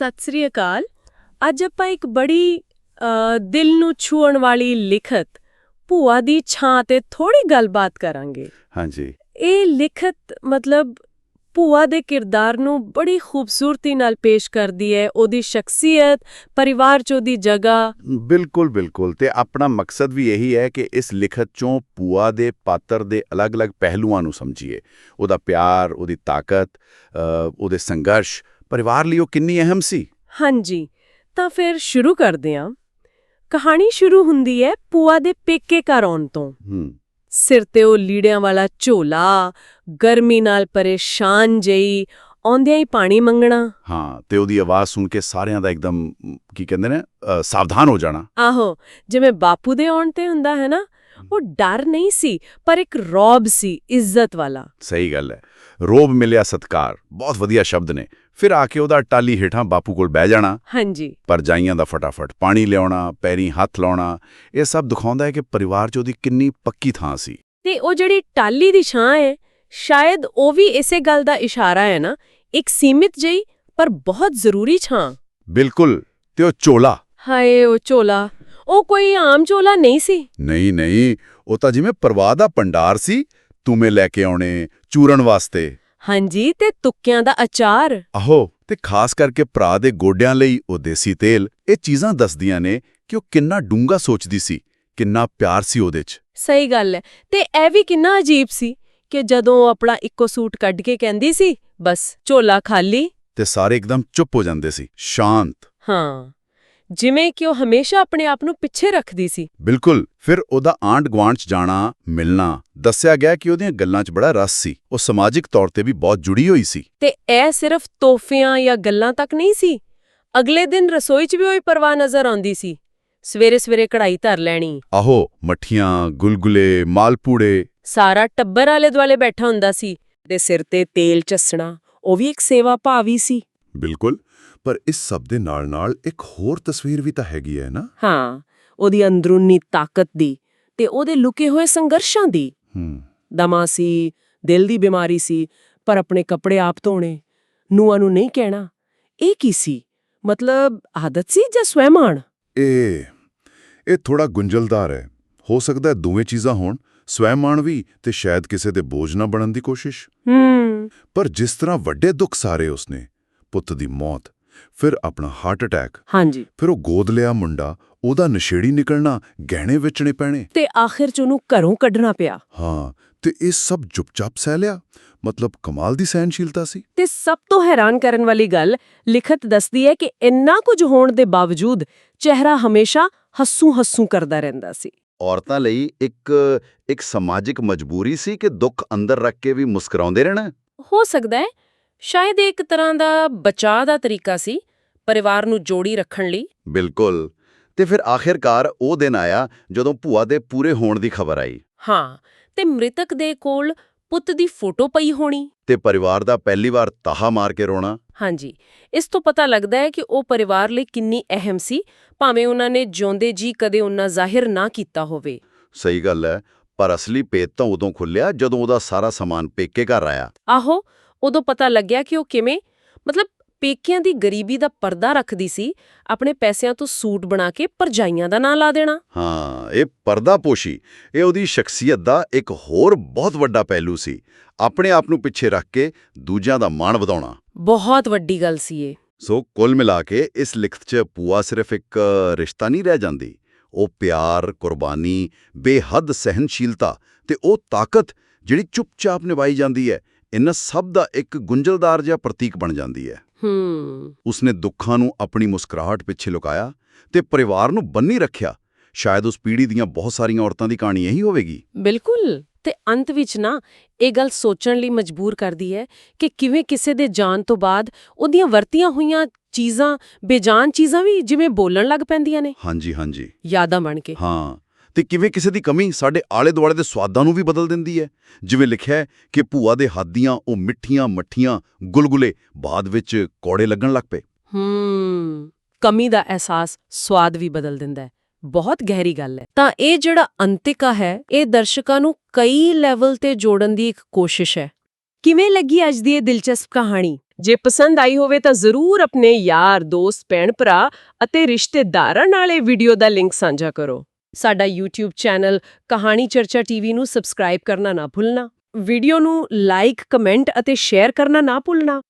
ਸਤਿ ਸ੍ਰੀ ਅਕਾਲ। ਅੱਜ ਆਪਾਂ ਇੱਕ ਬੜੀ ਦਿਲ ਨੂੰ ਛੂਹਣ ਵਾਲੀ ਲਿਖਤ ਭੂਆ ਦੀ ਛਾਂ ਤੇ ਥੋੜੀ ਗੱਲਬਾਤ ਕਰਾਂਗੇ। ਹਾਂਜੀ। ਇਹ ਲਿਖਤ ਮਤਲਬ ਭੂਆ ਦੇ ਕਿਰਦਾਰ ਨੂੰ ਬੜੀ ਖੂਬਸੂਰਤੀ ਨਾਲ ਪੇਸ਼ ਕਰਦੀ ਹੈ ਉਹਦੀ ਸ਼ਖਸੀਅਤ ਪਰਿਵਾਰ 'ਚ ਉਹਦੀ ਜਗ੍ਹਾ। ਬਿਲਕੁਲ ਬਿਲਕੁਲ। ਤੇ ਆਪਣਾ ਮਕਸਦ ਵੀ ਇਹੀ ਹੈ ਕਿ ਇਸ ਲਿਖਤ ਚੋਂ ਪੂਆ ਦੇ ਪਾਤਰ ਦੇ ਅਲੱਗ-ਅਲੱਗ ਪਹਿਲੂਆਂ ਨੂੰ ਸਮਝੀਏ। ਉਹਦਾ ਪਿਆਰ ਉਹਦੀ ਤਾਕਤ ਉਹਦੇ ਸੰਘਰਸ਼ ਪਰਿਵਾਰ ਲਈ ਉਹ ਕਿੰਨੀ ਅਹਿਮ ਸੀ? ਹਾਂਜੀ ਤਾਂ ਫਿਰ ਸ਼ੁਰੂ ਕਰਦੇ ਹਾਂ। ਕਹਾਣੀ ਸ਼ੁਰੂ ਹੁੰਦੀ ਹੈ ਭੂਆ ਦੇ ਪੇਕੇ ਘਰ ਆਉਣ ਤੋਂ। ਹੂੰ। ਸਿਰ ਤੇ ਉਹ ਲੀੜਿਆਂ ਵਾਲਾ ਝੋਲਾ ਗਰਮੀ ਨਾਲ ਪਰੇਸ਼ਾਨ ਜਈ ਆਉਂਦਿਆਂ ਹੀ ਪਾਣੀ ਮੰਗਣਾ। ਹਾਂ ਤੇ ਉਹਦੀ ਆਵਾਜ਼ ਸੁਣ ਕੇ ਸਾਰਿਆਂ ਦਾ ਇੱਕਦਮ ਕੀ ਕਹਿੰਦੇ ਨੇ ਅ, ਸਾਵਧਾਨ ਹੋ ਜਾਣਾ। ਆਹੋ ਜਿਵੇਂ ਬਾਪੂ ਦੇ ਆਉਣ ਤੇ ਹੁੰਦਾ ਹੈ ਨਾ ਉਹ ਡਰ ਨਹੀਂ ਸੀ ਪਰ ਇੱਕ ਰੌਬ ਸੀ ਇੱਜ਼ਤ ਵਾਲਾ। ਸਹੀ ਗੱਲ ਹੈ। ਰੋਬ ਮਿਲਿਆ ਸਤਕਾਰ ਬਹੁਤ ਵਧੀਆ ਸ਼ਬਦ ਨੇ। ਫਿਰ ਆ ਕੇ ਉਹਦਾ ਟਾਲੀ ਹੇਠਾਂ ਬਾਪੂ ਕੋਲ ਬਹਿ ਜਾਣਾ। ਹਾਂਜੀ। ਪਰਜਾਈਆਂ ਦਾ ਫਟਾਫਟ ਪਾਣੀ ਲਿਆਉਣਾ ਪੈਰੀਂ ਹੱਥ ਲਾਉਣਾ ਇਹ ਸਭ ਦਿਖਾਉਂਦਾ ਹੈ ਕਿ ਪਰਿਵਾਰ 'ਚ ਉਹਦੀ ਕਿੰਨੀ ਪੱਕੀ ਥਾਂ ਸੀ। ਤੇ ਉਹ ਜਿਹੜੀ ਟਾਲੀ ਦੀ ਛਾਂ ਹੈ ਸ਼ਾਇਦ ਉਹ ਵੀ ਇਸੇ ਗੱਲ ਦਾ ਇਸ਼ਾਰਾ ਹੈ ਨਾ ਇੱਕ ਸੀਮਿਤ ਜਈ ਪਰ ਬਹੁਤ ਜ਼ਰੂਰੀ ਛਾਂ। ਬਿਲਕੁਲ ਤੇ ਉਹ ਚੋਲਾ। ਹਾਏ ਉਹ ਝੋਲਾ ਉਹ ਕੋਈ ਆਮ ਝੋਲਾ ਨਹੀਂ ਸੀ? ਨਹੀਂ ਨਹੀਂ ਉਹ ਤਾਂ ਜਿਵੇਂ ਪਰਵਾਹ ਦਾ ਭੰਡਾਰ ਸੀ ਤੁਮੇ ਲੈ ਕੇ ਆਉਣੇ ਚੂਰਨ ਵਾਸਤੇ। ਹਾਂਜੀ ਤੇ ਤੁੱਕਿਆਂ ਦਾ ਅਚਾਰ। ਆਹੋ ਤੇ ਖਾਸ ਕਰਕੇ ਭਰਾ ਦੇ ਗੋਡਿਆਂ ਲਈ ਉਹ ਦੇਸੀ ਤੇਲ ਇਹ ਚੀਜ਼ਾਂ ਦੱਸਦੀਆਂ ਨੇ ਕਿ ਉਹ ਕਿੰਨਾ ਡੂੰਗਾ ਸੋਚਦੀ ਸੀ ਕਿੰਨਾ ਪਿਆਰ ਸੀ ਉਹਦੇ 'ਚ। ਸਹੀ ਗੱਲ ਹੈ ਤੇ ਇਹ ਵੀ ਕਿੰਨਾ ਅਜੀਬ ਸੀ ਕਿ ਜਦੋਂ ਉਹ ਆਪਣਾ ਇੱਕੋ ਸੂਟ ਕੱਢ ਕੇ ਕਹਿੰਦੀ ਸੀ ਬਸ ਝੋਲਾ ਖਾਲੀ। ਤੇ ਸਾਰੇ ਇੱਕਦਮ ਚੁੱਪ ਹੋ ਜਾਂਦੇ ਸੀ ਸ਼ਾਂਤ। ਹਾਂ। ਜਿਵੇਂ ਕਿ ਉਹ ਹਮੇਸ਼ਾ ਆਪਣੇ ਆਪ ਨੂੰ ਪਿੱਛੇ ਰੱਖਦੀ ਸੀ। ਬਿਲਕੁਲ ਫਿਰ ਉਹਦਾ ਆਂਡ 'ਚ ਜਾਣਾ ਮਿਲਣਾ ਦੱਸਿਆ ਗਿਆ ਕਿ ਉਹਦੀਆਂ ਗੱਲਾਂ 'ਚ ਬੜਾ ਰਸ ਸੀ। ਉਹ ਸਮਾਜਿਕ ਤੌਰ ਤੇ ਵੀ ਬਹੁਤ ਜੁੜੀ ਹੋਈ ਸੀ। ਤੇ ਇਹ ਸਿਰਫ ਤੋਹਫਿਆਂ ਜਾਂ ਗੱਲਾਂ ਤੱਕ ਨਹੀਂ ਸੀ। ਅਗਲੇ ਦਿਨ ਰਸੋਈ 'ਚ ਵੀ ਉਹੀ ਪਰਵਾਹ ਨਜ਼ਰ ਆਉਂਦੀ ਸੀ। ਸਵੇਰੇ ਸਵੇਰੇ ਕੜਾਈ ਧਰ ਲੈਣੀ। ਆਹੋ ਮੱਠੀਆਂ ਗੁਲਗੁਲੇ ਮਾਲਪੂੜੇ। ਸਾਰਾ ਟੱਬਰ ਆਲੇ ਦੁਆਲੇ ਬੈਠਾ ਹੁੰਦਾ ਸੀ ਤੇ ਸਿਰ ਤੇ ਤੇਲ ਚੱਸਣਾ ਉਹ ਵੀ ਇੱਕ ਸੇਵਾ ਭਾਵੀ ਸੀ। ਬਿਲਕੁਲ। ਪਰ ਇਸ ਸਭ ਦੇ ਨਾਲ-ਨਾਲ ਇੱਕ ਹੋਰ ਤਸਵੀਰ ਵੀ ਤਾਂ ਹੈਗੀ ਹੈ ਨਾ? ਹਾਂ ਉਹਦੀ ਅੰਦਰੂਨੀ ਤਾਕਤ ਦੀ ਤੇ ਉਹਦੇ ਲੁਕੇ ਹੋਏ ਸੰਘਰਸ਼ਾਂ ਦੀ। ਹੂੰ। ਦਮਾ ਸੀ ਦਿਲ ਦੀ ਬਿਮਾਰੀ ਸੀ ਪਰ ਆਪਣੇ ਕੱਪੜੇ ਆਪ ਧੋਣੇ ਨੂੰਹਾਂ ਨੂੰ ਨਹੀਂ ਕਹਿਣਾ ਇਹ ਕੀ ਸੀ? ਮਤਲਬ ਆਦਤ ਸੀ ਜਾਂ ਸਵੈਮਾਨ ਇਹ ਇਹ ਥੋੜਾ ਗੁੰਝਲਦਾਰ ਹੈ। ਹੋ ਸਕਦਾ ਦੋਵੇਂ ਚੀਜ਼ਾਂ ਹੋਣ ਸਵੈਮਾਨ ਵੀ ਤੇ ਸ਼ਾਇਦ ਕਿਸੇ ਦੇ ਬੋਝ ਨਾ ਬਣਨ ਦੀ ਕੋਸ਼ਿਸ਼। ਹੂੰ। ਪਰ ਜਿਸ ਤਰ੍ਹਾਂ ਵੱਡੇ ਦੁੱਖ ਸਾਰੇ ਉਸਨੇ ਪੁੱਤ ਦੀ ਮੌਤ ਫਿਰ ਆਪਣਾ ਹਾਰਟ ਅਟੈਕ ਹਾਂਜੀ। ਫਿਰ ਉਹ ਗੋਦ ਲਿਆ ਮੁੰਡਾ ਉਹਦਾ ਨਸ਼ੇੜੀ ਨਿਕਲਣਾ ਗਹਿਣੇ ਵੇਚਣੇ ਪੈਣੇ। ਤੇ ਆਖਿਰ ਚ ਉਹਨੂੰ ਘਰੋਂ ਕੱਢਣਾ ਪਿਆ। ਹਾਂ ਤੇ ਇਹ ਸਭ ਚੁੱਪਚਾਪ ਸਹਿ ਲਿਆ। ਮਤਲਬ ਕਮਾਲ ਦੀ ਸਹਿਨਸ਼ੀਲਤਾ ਸੀ। ਤੇ ਸਭ ਤੋਂ ਹੈਰਾਨ ਕਰਨ ਵਾਲੀ ਗੱਲ ਲਿਖਤ ਦੱਸਦੀ ਹੈ ਕਿ ਇੰਨਾ ਕੁਝ ਹੋਣ ਦੇ ਬਾਵਜੂਦ ਚਿਹਰਾ ਹਮੇਸ਼ਾ ਹੱਸੂ-ਹੱਸੂ ਕਰਦਾ ਰਹਿੰਦਾ ਸੀ। ਔਰਤਾਂ ਲਈ ਇੱਕ ਇੱਕ ਸਮਾਜਿਕ ਮਜਬੂਰੀ ਸੀ ਕਿ ਦੁੱਖ ਅੰਦਰ ਰੱਖ ਕੇ ਵੀ ਮੁਸਕਰਾਉਂਦੇ ਰਹਿਣਾ? ਹੋ ਸਕਦਾ ਹੈ ਸ਼ਾਇਦ ਇਹ ਇੱਕ ਤਰ੍ਹਾਂ ਦਾ ਬਚਾਅ ਦਾ ਤਰੀਕਾ ਸੀ ਪਰਿਵਾਰ ਨੂੰ ਜੋੜੀ ਰੱਖਣ ਲਈ। ਬਿਲਕੁਲ। ਤੇ ਫਿਰ ਆਖਿਰਕਾਰ ਉਹ ਦਿਨ ਆਇਆ ਜਦੋਂ ਭੂਆ ਦੇ ਪੂਰੇ ਹੋਣ ਦੀ ਖਬਰ ਆਈ। ਹਾਂ ਤੇ ਮ੍ਰਿਤਕ ਦੇ ਕੋਲ ਪੁੱਤ ਦੀ ਫੋਟੋ ਪਈ ਹੋਣੀ। ਤੇ ਪਰਿਵਾਰ ਦਾ ਪਹਿਲੀ ਵਾਰ ਤਾਹਾ ਮਾਰ ਕੇ ਰੋਣਾ। ਹਾਂਜੀ ਇਸ ਤੋਂ ਪਤਾ ਲੱਗਦਾ ਹੈ ਕਿ ਉਹ ਪਰਿਵਾਰ ਲਈ ਕਿੰਨੀ ਅਹਿਮ ਸੀ ਭਾਵੇਂ ਉਹਨਾਂ ਨੇ ਜਿਉਂਦੇ ਜੀ ਕਦੇ ਉਹਨਾਂ ਜ਼ਾਹਿਰ ਨਾ ਕੀਤਾ ਹੋਵੇ। ਸਹੀ ਗੱਲ ਹੈ ਪਰ ਅਸਲੀ ਪੇਤ ਤਾਂ ਉਦੋਂ ਖੁੱਲਿਆ ਜਦੋਂ ਉਹਦਾ ਸਾਰਾ ਸਮਾਨ ਪੇਕੇ ਘਰ ਆਇਆ। ਆਹੋ ਉਦੋਂ ਪਤਾ ਲੱਗਿਆ ਕਿ ਉਹ ਕਿਵੇਂ ਮਤਲਬ ਪੇਕਿਆਂ ਦੀ ਗਰੀਬੀ ਦਾ ਪਰਦਾ ਰੱਖਦੀ ਸੀ ਆਪਣੇ ਪੈਸਿਆਂ ਤੋਂ ਸੂਟ ਬਣਾ ਕੇ ਪਰਜਾਈਆਂ ਦਾ ਨਾਂ ਲਾ ਦੇਣਾ। ਹਾਂ ਇਹ ਪਰਦਾਪੋਸ਼ੀ ਇਹ ਉਹਦੀ ਸ਼ਖਸੀਅਤ ਦਾ ਇੱਕ ਹੋਰ ਬਹੁਤ ਵੱਡਾ ਪਹਿਲੂ ਸੀ ਆਪਣੇ ਆਪ ਨੂੰ ਪਿੱਛੇ ਰੱਖ ਕੇ ਦੂਜਿਆਂ ਦਾ ਮਾਣ ਵਧਾਉਣਾ। ਬਹੁਤ ਵੱਡੀ ਗੱਲ ਸੀ ਇਹ। ਸੋ ਕੁੱਲ ਮਿਲਾ ਕੇ ਇਸ ਲਿਖਤ 'ਚ ਪੂਆ ਸਿਰਫ ਇੱਕ ਰਿਸ਼ਤਾ ਨਹੀਂ ਰਹਿ ਜਾਂਦੀ ਉਹ ਪਿਆਰ ਕੁਰਬਾਨੀ ਬੇਹੱਦ ਸਹਿਨਸ਼ੀਲਤਾ ਤੇ ਉਹ ਤਾਕਤ ਜਿਹੜੀ ਚੁੱਪਚਾਪ ਨਿਭਾਈ ਜਾਂਦੀ ਹੈ ਇਹਨਾਂ ਸਭ ਦਾ ਇੱਕ ਗੁੰਝਲਦਾਰ ਜਿਹਾ ਪ੍ਰਤੀਕ ਬਣ ਜਾਂਦੀ ਹੈ। ਹੂੰ। ਉਸਨੇ ਦੁੱਖਾਂ ਨੂੰ ਆਪਣੀ ਮੁਸਕਰਾਹਟ ਪਿੱਛੇ ਲੁਕਾਇਆ ਤੇ ਪਰਿਵਾਰ ਨੂੰ ਬੰਨੀ ਰੱਖਿਆ। ਸ਼ਾਇਦ ਉਸ ਪੀੜ੍ਹੀ ਦੀਆਂ ਬਹੁਤ ਸਾਰੀਆਂ ਔਰਤਾਂ ਦੀ ਕਹਾਣੀ ਇਹੀ ਹੋਵੇਗੀ। ਬਿਲਕੁਲ। ਤੇ ਅੰਤ ਵਿੱਚ ਨਾ ਇਹ ਗੱਲ ਸੋਚਣ ਲਈ ਮਜਬੂਰ ਕਰਦੀ ਹੈ ਕਿ ਕਿਵੇਂ ਕਿਸੇ ਦੇ ਜਾਣ ਤੋਂ ਬਾਅਦ ਉਹਦੀਆਂ ਵਰਤੀਆਂ ਹੋਈਆਂ ਚੀਜ਼ਾਂ ਬੇਜਾਨ ਚੀਜ਼ਾਂ ਵੀ ਜਿਵੇਂ ਬੋਲਣ ਲੱਗ ਪੈਂਦੀਆਂ ਨੇ। ਹਾਂਜੀ ਹਾਂਜੀ। ਯਾਦਾਂ ਬਣ ਕੇ। ਹਾਂ। ਤੇ ਕਿਵੇਂ ਕਿਸੇ ਦੀ ਕਮੀ ਸਾਡੇ ਆਲੇ ਦੁਆਲੇ ਦੇ ਸਵਾਦਾਂ ਨੂੰ ਵੀ ਬਦਲ ਦਿੰਦੀ ਹੈ? ਜਿਵੇਂ ਲਿਖਿਆ ਹੈ ਕਿ ਭੂਆ ਦੇ ਹੱਥ ਦੀਆਂ ਉਹ ਮਿੱਠੀਆਂ ਮੱਠੀਆਂ ਗੁਲਗੁਲੇ ਬਾਅਦ ਵਿੱਚ ਕੌੜੇ ਲੱਗਣ ਲੱਗ ਪਏ। ਹੂੰ, ਕਮੀ ਦਾ ਅਹਿਸਾਸ ਸਵਾਦ ਵੀ ਬਦਲ ਦਿੰਦਾ ਹੈ। ਬਹੁਤ ਗਹਿਰੀ ਗੱਲ ਹੈ। ਤਾਂ ਇਹ ਜਿਹੜਾ ਅੰਤਿਕਾ ਹੈ, ਇਹ ਦਰਸ਼ਕਾਂ ਨੂੰ ਕਈ ਲੈਵਲ ਤੇ ਜੋੜਨ ਦੀ ਇੱਕ ਕੋਸ਼ਿਸ਼ ਹੈ। ਕਿਵੇਂ ਲੱਗੀ ਅੱਜ ਦੀ ਇਹ ਦਿਲਚਸਪ ਕਹਾਣੀ? ਜੇ ਪਸੰਦ ਆਈ ਹੋਵੇ ਤਾਂ ਜ਼ਰੂਰ ਆਪਣੇ ਯਾਰ, ਦੋਸਤ ਭੈਣ ਭਰਾ ਅਤੇ ਰਿਸ਼ਤੇਦਾਰਾਂ ਨਾਲ ਇਹ ਵੀਡੀਓ ਦਾ ਲਿੰਕ ਸਾਂਝਾ ਕਰੋ। ਸਾਡਾ YouTube ਚੈਨਲ ਕਹਾਣੀ ਚਰਚਾ ਟੀਵੀ ਨੂੰ ਸਬਸਕ੍ਰਾਈਬ ਕਰਨਾ ਨਾ ਭੁੱਲਣਾ। ਵੀਡੀਓ ਨੂੰ ਲਾਈਕ, ਕਮੈਂਟ ਅਤੇ ਸ਼ੇਅਰ ਕਰਨਾ ਨਾ ਭੁੱਲਣਾ।